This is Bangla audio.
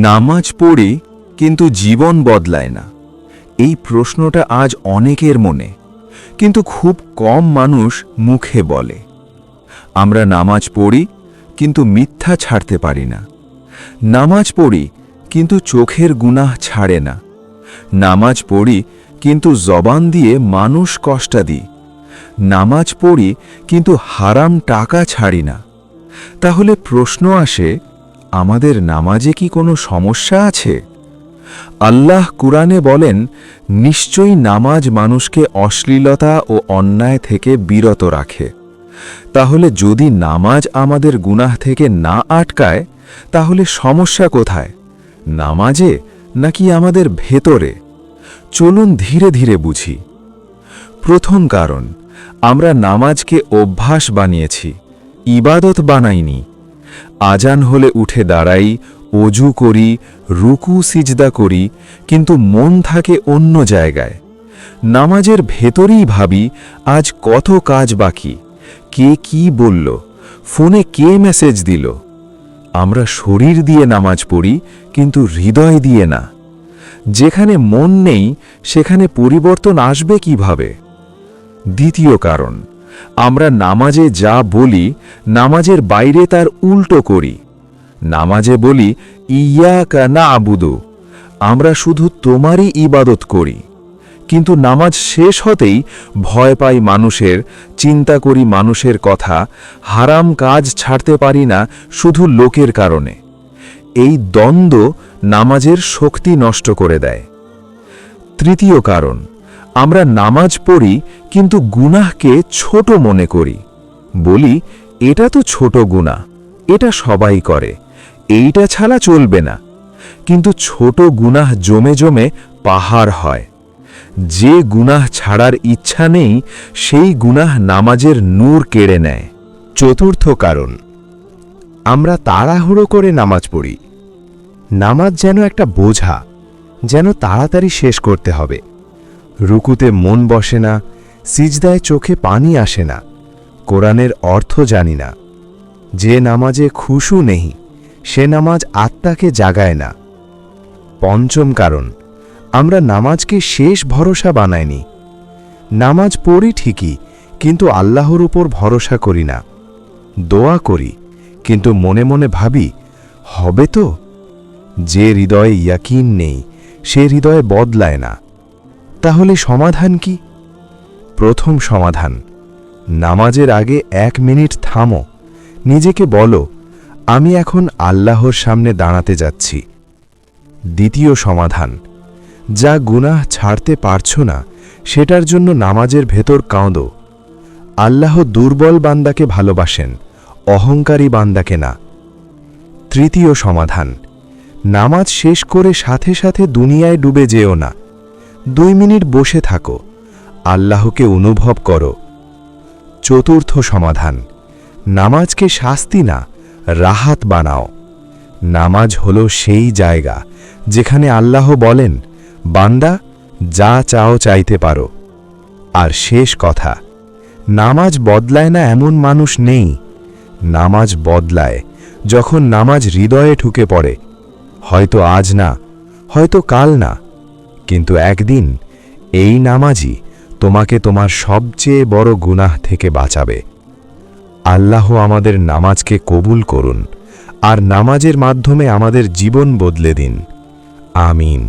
নামাজ পড়ি কিন্তু জীবন বদলায় না। এই প্রশ্নটা আজ অনেকের মনে, কিন্তু খুব কম মানুষ মুখে বলে। আমরা নামাজ পড়ি, কিন্তু মিথ্যা ছাড়তে পারি না। নামাজ পড়ি, কিন্তু চোখের গুনাহ ছাড়ে না। নামাজ পড়ি, কিন্তু জবান দিয়ে মানুষ কষ্ট দিই। নামাজ পড়ি, কিন্তু হারাম টাকা ছাড়ি না। তাহলে প্রশ্ন আসে আমাদের নামাজে কি কোনো সমস্যা আছে? আল্লাহ কুরআনে বলেন, নিশ্চয়ই নামাজ মানুষকে অশ্লীলতা ও অন্যায় থেকে বিরত রাখে। তাহলে যদি নামাজ আমাদের গুনাহ থেকে না আটকায়, তাহলে সমস্যা কোথায়? নামাজে নাকি আমাদের ভেতরে? চলুন ধীরে ধীরে বুঝি। প্রথম কারণ, আমরা নামাজকে অভ্যাস বানিয়েছি, ইবাদত বানাইনি। আজান হলে উঠে দাঁড়াই, অজু করি, রুকু, সিজদা করি, কিন্তু মন থাকে অন্য জায়গায়। নামাজের ভেতরেই ভাবি, আজ কত কাজ বাকি? কে কি বলল? ফোনে কে মেসেজ দিল? আমরা শরীর দিয়ে নামাজ পড়ি, কিন্তু হৃদয় দিয়ে না। যেখানে মন নেই, সেখানে পরিবর্তন আসবে কীভাবে? দ্বিতীয় কারণ আমরা নামাজে যা বলি, নামাজের বাইরে তার উল্টো করি। নামাজে বলি ইয়া কা না আবুদু আমরা শুধু তোমারই ইবাদত করি। কিন্তু নামাজ শেষ হতেই ভয় পাই মানুষের, চিন্তা করি মানুষের কথা, হারাম কাজ ছাড়তে পারি না শুধু লোকের কারণে। এই দ্বন্দ্ব নামাজের শক্তি নষ্ট করে দেয়। তৃতীয় কারণ আমরা নামাজ পড়ি, কিন্তু গুনাহকে ছোট মনে করি। বলি, এটা তো ছোট গুনাহ, এটা সবাই করে, এইটা ছাড়া চলবে না। কিন্তু ছোট গুনাহ জমে জমে পাহাড় হয়। যে গুনাহ ছাড়ার ইচ্ছা নেই, সেই গুনাহ নামাজের নূর কেড়ে নেয়। চতুর্থ কারণ, আমরা তাড়াহুড়ো করে নামাজ পড়ি। নামাজ যেন একটা বোঝা, যেন তাড়াতাড়ি শেষ করতে হবে। রুকুতে মন বসে না, সিজদায় চোখে পানি আসে না, কোরআনের অর্থ জানি না। যে নামাজে খুশু নেই, সে নামাজ আত্মাকে জাগায় না। পঞ্চম কারণ, আমরা নামাজকে শেষ ভরসা বানাইনি। নামাজ পড়ি ঠিকই, কিন্তু আল্লাহর উপর ভরসা করি না। দোয়া করি, কিন্তু মনে মনে ভাবি, হবে তো? যে হৃদয়ে ইয়াকিন নেই, সে হৃদয়ে বদলায় না। তাহলে সমাধান কি? প্রথম সমাধান, নামাজের আগে এক মিনিট থামো, নিজেকে বলো, আমি এখন আল্লাহর সামনে দাঁড়াতে যাচ্ছি। দ্বিতীয় সমাধান, যা গুনাহ ছাড়তে পারছ না, সেটার জন্য নামাজের ভেতর কাঁদো। আল্লাহ দুর্বল বান্দাকে ভালোবাসেন, অহংকারী বান্দাকে না। তৃতীয় সমাধান, নামাজ শেষ করে সাথে সাথে দুনিয়ায় ডুবে যেও না। দুই মিনিট বসে থাকো। আল্লাহকে অনুভব করো। চতুর্থ সমাধান। নামাজকে শাস্তি না, রাহাত বানাও। নামাজ হল সেই জায়গা যেখানে আল্লাহ বলেন, বান্দা, যা চাও চাইতে পারো। আর শেষ কথা, নামাজ বদলায় না এমন মানুষ নেই। নামাজ বদলায় যখন নামাজ হৃদয়ে ঢুকে পড়ে। হয়তো আজ না, হয়তো কাল না। কিন্তু একদিন এই নামাজই তোমাকে তোমার সবচেয়ে বড় গুনাহ থেকে বাঁচাবে। আল্লাহ আমাদের নামাজকে কবুল করুন আর নামাজের মাধ্যমে আমাদের জীবন বদলে দিন। আমিন।